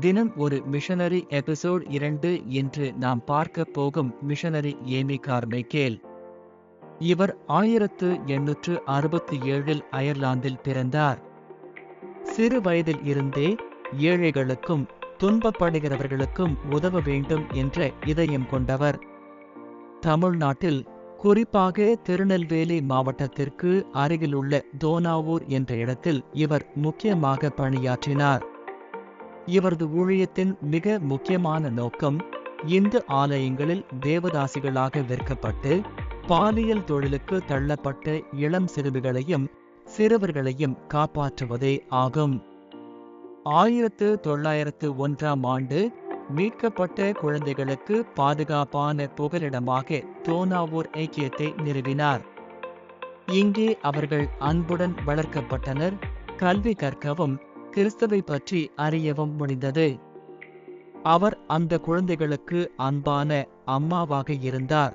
தினம் ஒரு missionary episode இரண்டு என்று நாம் பார்க்க போகும் மிஷனரி ஏமி கார்மைக்கேல் இவர் ஆயிரத்து எண்ணூற்று அறுபத்தி ஏழில் அயர்லாந்தில் பிறந்தார். சிறு வயதில் இருந்தே ஏழைகளுக்கும் துன்பப்படுகிறவர்களுக்கும் உதவ வேண்டும் என்ற இதயம் கொண்டவர். தமிழ்நாட்டில் குறிப்பாக திருநெல்வேலி மாவட்டத்திற்கு அருகிலுள்ள தோனாவூர் என்ற இடத்தில் இவர் முக்கியமாக பணியாற்றினார். இவரது ஊழியத்தின் மிக முக்கியமான நோக்கம் இந்து ஆலயங்களில் தேவதாசிகளாக விற்கப்பட்டு பாலியல் தொழிலுக்கு தள்ளப்பட்ட இளம் சிறுமிகளையும் சிறுவர்களையும் காப்பாற்றுவதே ஆகும். ஆயிரத்து தொள்ளாயிரத்து ஒன்றாம் ஆண்டு மீட்கப்பட்ட குழந்தைகளுக்கு பாதுகாப்பான புகலிடமாக தோனாவூர் ஐக்கியத்தை நிறுவினார். இங்கே அவர்கள் அன்புடன் வளர்க்கப்பட்டனர் கல்வி கற்கவும் கிறிஸ்தவை பற்றி அறியவும் முடிந்தது. அவர் அந்த குழந்தைகளுக்கு அன்பான அம்மாவாக இருந்தார்.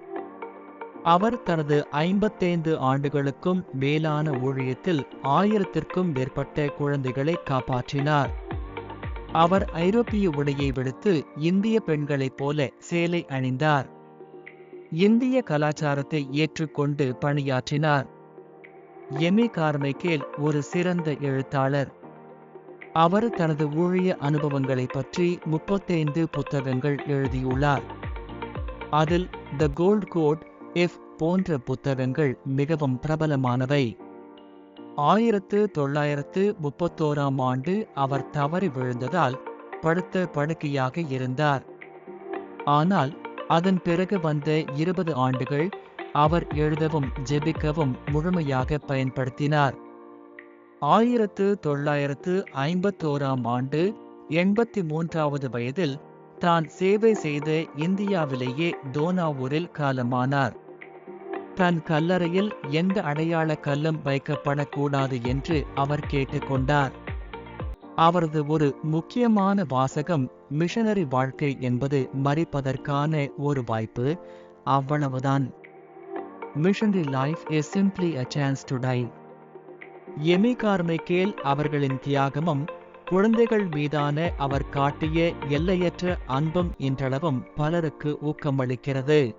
அவர் தனது ஐம்பத்தைந்து ஆண்டுகளுக்கும் மேலான ஊழியத்தில் ஆயிரத்திற்கும் மேற்பட்ட குழந்தைகளை காப்பாற்றினார். அவர் ஐரோப்பிய உடையை விடுத்து இந்திய பெண்களைப் போல சேலை அணிந்தார். இந்திய கலாச்சாரத்தை ஏற்றுக்கொண்டு பணியாற்றினார். எமி. கார்மைக்கேல் ஒரு சிறந்த எழுத்தாளர். அவர் தனது ஊழிய அனுபவங்களை பற்றி முப்பத்தைந்து புத்தகங்கள் எழுதியுள்ளார். அதில் த கோல்ட் கோட் எஃப் போன்ற புத்தகங்கள் மிகவும் பிரபலமானவை. ஆயிரத்து தொள்ளாயிரத்து முப்பத்தோராம் ஆண்டு அவர் தவறி விழுந்ததால் படுத்த படுக்கையாக இருந்தார். ஆனால் அதன் பிறகு வந்த இருபது ஆண்டுகள் அவர் எழுதவும் ஜெபிக்கவும் முழுமையாக பயன்படுத்தினார். ஆயிரத்து தொள்ளாயிரத்து ஐம்பத்தோராம் ஆண்டு எண்பத்தி மூன்றாவது வயதில் தான் சேவை செய்த இந்தியாவிலேயே தோனாவூரில் காலமானார். தன் கல்லறையில் எந்த அடையாள கல்லும் வைக்கப்படக்கூடாது என்று அவர் கேட்டுக்கொண்டார் அவரது ஒரு முக்கியமான வாசகம் மிஷனரி வாழ்க்கை என்பது மறிப்பதற்கான ஒரு வாய்ப்பு அவ்வளவுதான். Missionary life is simply a chance to die. Amy Carmichael அவர்களின் தியாகமும் குழந்தைகள் மீதான அவர் காட்டிய எல்லையற்ற அன்பும் இன்றளவும் பலருக்கு ஊக்கமளிக்கிறது.